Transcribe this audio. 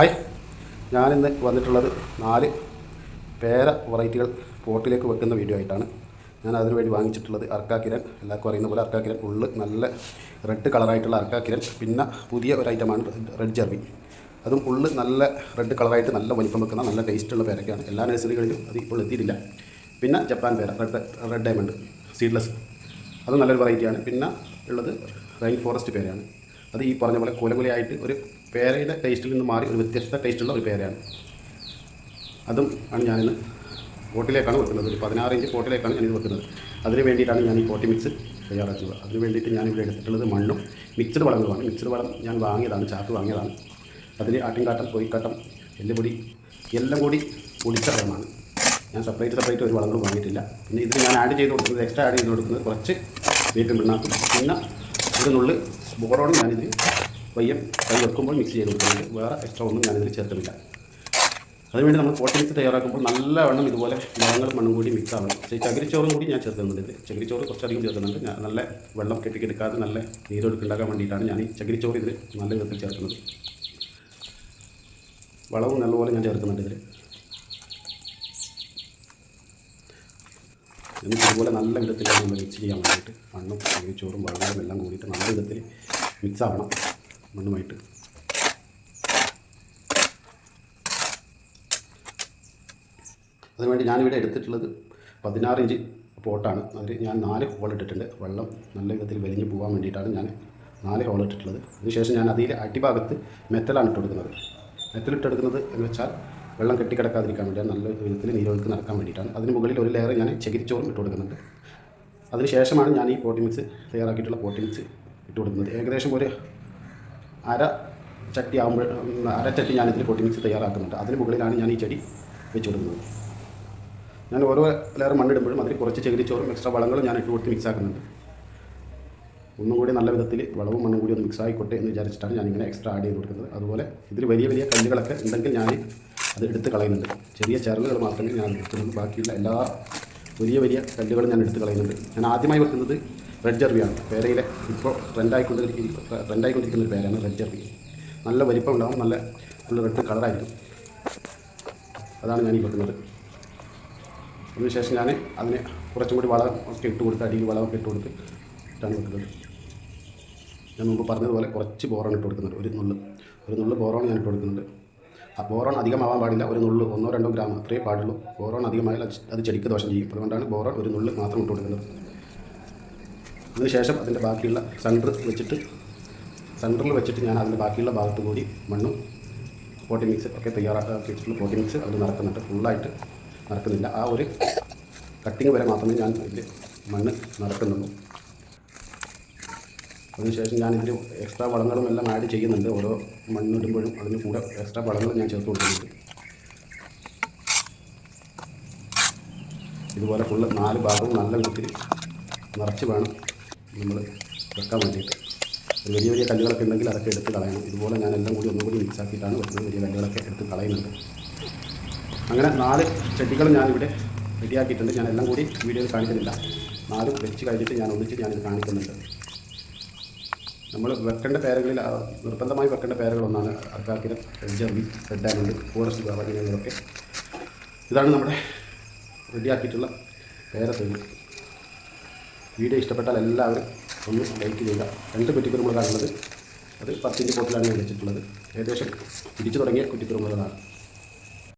Hi. ഞാനിന്ന് വന്നിട്ടുള്ളത് നാല് പേര വെറൈറ്റികൾ പോട്ടിലേക്ക് വെക്കുന്ന വീഡിയോ ആയിട്ടാണ്. ഞാൻ അതിനു വേണ്ടി വാങ്ങിച്ചിട്ടുള്ളത് അർക്കാക്കിരൻ എല്ലാവർക്കും അറിയുന്ന പോലെ അർക്കാക്കിരൻ ഉള്ളു നല്ല റെഡ് കളറായിട്ടുള്ള അർക്കാക്കിരൻ പിന്നെ പുതിയ ഒരു ഐറ്റമാണ് റെഡ് ജെർവി. അതും ഉള്ള് നല്ല റെഡ് കളറായിട്ട് നല്ല വലിപ്പം വെക്കുന്ന നല്ല ടേസ്റ്റുള്ള പേരൊക്കെയാണ് എല്ലാ നഴ്സറികളിലും അത് ഇപ്പോൾ എത്തിയിട്ടില്ല. പിന്നെ ജപ്പാൻ പേര റെഡ് റെഡ് ഡയമണ്ട് സീഡ്ലെസ് അതും നല്ലൊരു വെറൈറ്റിയാണ് പിന്നെ ഉള്ളത് റെയിൻ ഫോറസ്റ്റ് പേരയാണ്. അത് ഈ പറഞ്ഞ പോലെ കുലകുലയായിട്ട് ഒരു പേരയുടെ ടേസ്റ്റിൽ നിന്ന് മാറി ഒരു വ്യത്യസ്ത ടേസ്റ്റുള്ള ഒരു പേരയാണ് അതും ആണ് ഞാനിന്ന് പോട്ടിലേക്കാണ് വെക്കുന്നത്. ഒരു പതിനാറ് ഇഞ്ച് പോട്ടിലേക്കാണ് ഞാനിത് വെക്കുന്നത്. അതിന് വേണ്ടിയിട്ടാണ് ഞാൻ ഈ പോട്ടി മിക്സ് തയ്യാറാക്കുന്നത് അതിന് വേണ്ടിയിട്ട് ഞാനിവിടെ എടുത്തിട്ടുള്ളത് മണ്ണും മിക്സഡ് വളങ്ങളുമാണ്. മിക്സഡ് വളം ഞാൻ വാങ്ങിയതാണ് ചാക്ക് വാങ്ങിയതാണ്. അതിൽ ആട്ടിൻകാട്ടം കോഴിക്കാട്ടം എല്ലുപൊടി എല്ലാം കൂടി പൊളിച്ച വളമാണ്. ഞാൻ സെപ്പറേറ്റ് സെപ്പറേറ്റ് ഒരു വളങ്ങളും വാങ്ങിയിട്ടില്ല. പിന്നെ ഇതിൽ ഞാൻ ആഡ് ചെയ്ത് കൊടുക്കുന്നത് എക്സ്ട്രാ ആഡ് ചെയ്ത് കൊടുക്കുന്നത് കുറച്ച് വീട്ടിൽ പിണ്ണാക്കും. പിന്നെ ഒരു നുള്ളി ഞാനിത് പയ്യം കൈ വെക്കുമ്പോൾ മിക്സ് ചെയ്ത് കൊടുക്കുന്നുണ്ട് വേറെ എക്സ്ട്രാ ഒന്നും ഞാനിതിൽ ചേർക്കുന്നില്ല. അതിനുവേണ്ടി നമ്മൾ പോട്ടി മിക്സ് തയ്യാറാക്കുമ്പോൾ നല്ലവണ്ണം ഇതുപോലെ വളങ്ങളും മണ്ണും കൂടി മിക്സ് ആവണം. പക്ഷേ ചകിരിച്ചോറും കൂടി ഞാൻ ചേർക്കുന്നുണ്ട് ഇതിൽ. ചകിരിച്ചോറ് കുറച്ചധികം ചേർക്കുന്നുണ്ട്. ഞാൻ നല്ല വെള്ളം കെട്ടിക്കെടുക്കാതെ നല്ല നീരൊഴുക്കുണ്ടാക്കാൻ വേണ്ടിയിട്ടാണ് ഞാൻ ഈ ചകിരിച്ചോറ് ഇതിൽ നല്ല വിധത്തിൽ ചേർക്കുന്നത്. വളവും നല്ലപോലെ ഞാൻ ചേർക്കുന്നുണ്ട് ഇതിൽ. എന്നിട്ട് ഇതുപോലെ നല്ല വിധത്തിൽ നമ്മൾ മിക്സ് ചെയ്യാൻ വേണ്ടിയിട്ട് മണ്ണും ചകിരിച്ചോറും വെള്ളവും എല്ലാം കൂടിയിട്ട് നല്ല വിധത്തിൽ മിക്സ് ആവണം. മണ്ണുമായിട്ട്. അതിനുവേണ്ടി ഞാനിവിടെ എടുത്തിട്ടുള്ളത് പതിനാറ് ഇഞ്ച് പോട്ടാണ്. അതിൽ ഞാൻ നാല് ഹോൾ ഇട്ടിട്ടുണ്ട്. വെള്ളം നല്ല വിധത്തിൽ വലിഞ്ഞു പോകാൻ വേണ്ടിയിട്ടാണ് ഞാൻ നാല് ഹോൾ ഇട്ടിട്ടുള്ളത്. അതിനുശേഷം ഞാൻ അതിൽ അടിഭാഗത്ത് മെറ്റലാണ് ഇട്ടെടുക്കുന്നത് മെറ്റൽ ഇട്ടെടുക്കുന്നത് എന്ന് വെച്ചാൽ വെള്ളം കെട്ടിക്കിടക്കാതിരിക്കാൻ വേണ്ടിയാണ്. നല്ല വിധത്തിൽ നീരൊഴുക്ക് നടക്കാൻ വേണ്ടിയിട്ടാണ്. അതിന് മുകളിൽ ഒരു ലെയർ ഞാൻ ചകിരിച്ചോറും ഇട്ട് കൊടുക്കുന്നത് അതിനുശേഷമാണ് ഞാൻ ഈ പോട്ടി മിക്സ് തയ്യാറാക്കിയിട്ടുള്ള പോട്ടി മിക്സ് ഇട്ട് കൊടുക്കുന്നത്. ഏകദേശം ഒരു അര ചട്ടി ആകുമ്പോൾ അര ചട്ടി ഞാനിതിൽ പൊട്ടി മിക്സ് തയ്യാറാക്കുന്നുണ്ട്. അതിന് മുകളിലാണ് ഞാൻ ഈ ചെടി വെച്ച് കൊടുക്കുന്നത് ഞാൻ ഓരോ ലെയർ മണ്ണിടുമ്പോഴും അതിൽ കുറച്ച് ചകിരിച്ചോറും എക്സ്ട്രാ വളങ്ങളും ഞാൻ ഇട്ട് കൊടുത്ത് മിക്സാക്കുന്നുണ്ട് ഒന്നും കൂടി നല്ല വിധത്തിൽ വളവും മണ്ണും കൂടി ഒന്ന് മിക്സ് ആയിക്കോട്ടെ എന്ന് വിചാരിച്ചിട്ടാണ് ഞാനിങ്ങനെ എക്സ്ട്രാ ആഡ് ചെയ്ത് കൊടുക്കുന്നത്. അതുപോലെ ഇതിൽ വലിയ വലിയ കല്ലുകളൊക്കെ ഉണ്ടെങ്കിൽ ഞാൻ അത് എടുത്ത് കളയുന്നുണ്ട്. ചെറിയ ചെറുകൾ മാത്രമേ ഞാൻ എടുക്കുന്നുള്ളൂ. ബാക്കിയുള്ള എല്ലാ വലിയ വലിയ കല്ലുകൾ ഞാൻ എടുത്ത് കളയുന്നുണ്ട്. ഞാൻ ആദ്യമായി വെക്കുന്നത് റെഡ് ജർവിയാണ് പേരയിലെ ഇപ്പോൾ ട്രെൻഡായിക്കൊണ്ടിരിക്കുന്ന ട്രെൻഡായിക്കൊണ്ടിരിക്കുന്ന ഒരു പേരാണ് റെഡ് ജർവി നല്ല വലിപ്പം ഉണ്ടാവും നല്ല നല്ല റെഡ് കളറായിരിക്കും അതാണ് ഞാൻ ഈ വെക്കുന്നത്. അതിനുശേഷം ഞാൻ അതിന് കുറച്ചും കൂടി വളം ഒക്കെ ഇട്ട് കൊടുത്ത് അടിയിൽ വളമൊക്കെ ഇട്ട് കൊടുത്ത് ഇട്ടാണ് വെക്കുന്നത്. ഞാൻ മുമ്പ് പറഞ്ഞതുപോലെ കുറച്ച് ബോറാണ് ഇട്ട് കൊടുക്കുന്നത്. ഒരു നുള്ളു. ഒരു നുള്ളു ബോറാണ് ഞാൻ ഇട്ട് കൊടുക്കുന്നുണ്ട് ആ ബോറോൺ അധികമാവാൻ പാടില്ല ഒരു നുള്ളു ഒന്നോ രണ്ടോ ഗ്രാം അത്രയേ പാടുള്ളൂ. ബോറോൺ അധികമായാൽ അത് ചെടിക്ക് ദോഷം ചെയ്യും. അതുകൊണ്ടാണ് ബോറോൺ ഒരു നുള്ളു മാത്രം ഇട്ട് കൊടുക്കുന്നത്. അതിനുശേഷം അതിന്റെ ബാക്കിയുള്ള സെന്റർ വെച്ചിട്ട് സെന്ററിൽ വെച്ചിട്ട് ഞാൻ അതിന്റെ ബാക്കിയുള്ള ഭാഗത്ത് കൂടി മണ്ണും പോട്ടി മിക്സ് ഒക്കെ തയ്യാറാക്കി വെച്ചിട്ടുള്ള പോട്ടി മിക്സ് അത് നടക്കുന്നുണ്ട്. ഫുള്ളായിട്ട് നടക്കുന്നില്ല. ആ ഒരു കട്ടിങ് വരെ മാത്രമേ ഞാൻ ഇതിൽ മണ്ണ് നടക്കുന്നുള്ളൂ. അതിനുശേഷം ഞാൻ ഇതിൽ എക്സ്ട്രാ വളങ്ങളും എല്ലാം ആഡ് ചെയ്യുന്നുണ്ട്. ഓരോ മണ്ണിടുമ്പോഴും അതിന് കൂടെ എക്സ്ട്രാ വളങ്ങൾ ഞാൻ ചേർത്ത് കൊടുക്കുന്നുണ്ട് ഇതുപോലെ ഫുള്ള് നാല് ഭാഗവും നല്ല വിധത്തിൽ നിറച്ച് വേണം നമ്മൾ വെക്കാൻ വേണ്ടിയിട്ട്. വലിയ വലിയ കല്ലുകളൊക്കെ ഉണ്ടെങ്കിൽ അതൊക്കെ എടുത്ത് കളയണം. ഇതുപോലെ ഞാൻ എല്ലാം കൂടി ഒന്നുകൂടി മിക്സ് ആക്കിയിട്ടാണ് വെക്കുന്നത്. വലിയ കല്ലുകളൊക്കെ എടുത്ത് കളയുന്നത് അങ്ങനെ നാല് ചെടികൾ ഞാനിവിടെ റെഡിയാക്കിയിട്ടുണ്ട് ഞാൻ എല്ലാം കൂടി വീഡിയോയിൽ കാണിക്കുന്നില്ല. നാല് വെച്ച് കഴിഞ്ഞിട്ട് ഞാൻ ഒന്നിച്ച് ഞാനിത് കാണിക്കുന്നുണ്ട്. നമ്മൾ വെക്കേണ്ട പേരുകളിൽ നിർബന്ധമായി വെക്കേണ്ട പേരുകളൊന്നാണ് അർക്കാക്കിര ജർവി റെഡ് ഡയമണ്ട് ഫോറസ്റ്റ് ഇങ്ങനെയുള്ളതൊക്കെ ഇതാണ് നമ്മുടെ റെഡിയാക്കിയിട്ടുള്ള പേര തെങ്ങ് വീഡിയോ ഇഷ്ടപ്പെട്ടാൽ എല്ലാവരും ഒന്ന് ലൈക്ക് ചെയ്യുക. രണ്ട് കുറ്റിക്കുരുമുളകാണുള്ളത്. അത് പത്തിന്റെ പോട്ടിലാണ് വെച്ചിട്ടുള്ളത്. ഏകദേശം പിടിച്ചു തുടങ്ങിയ കുറ്റിക്കുരുമുളകാണ്.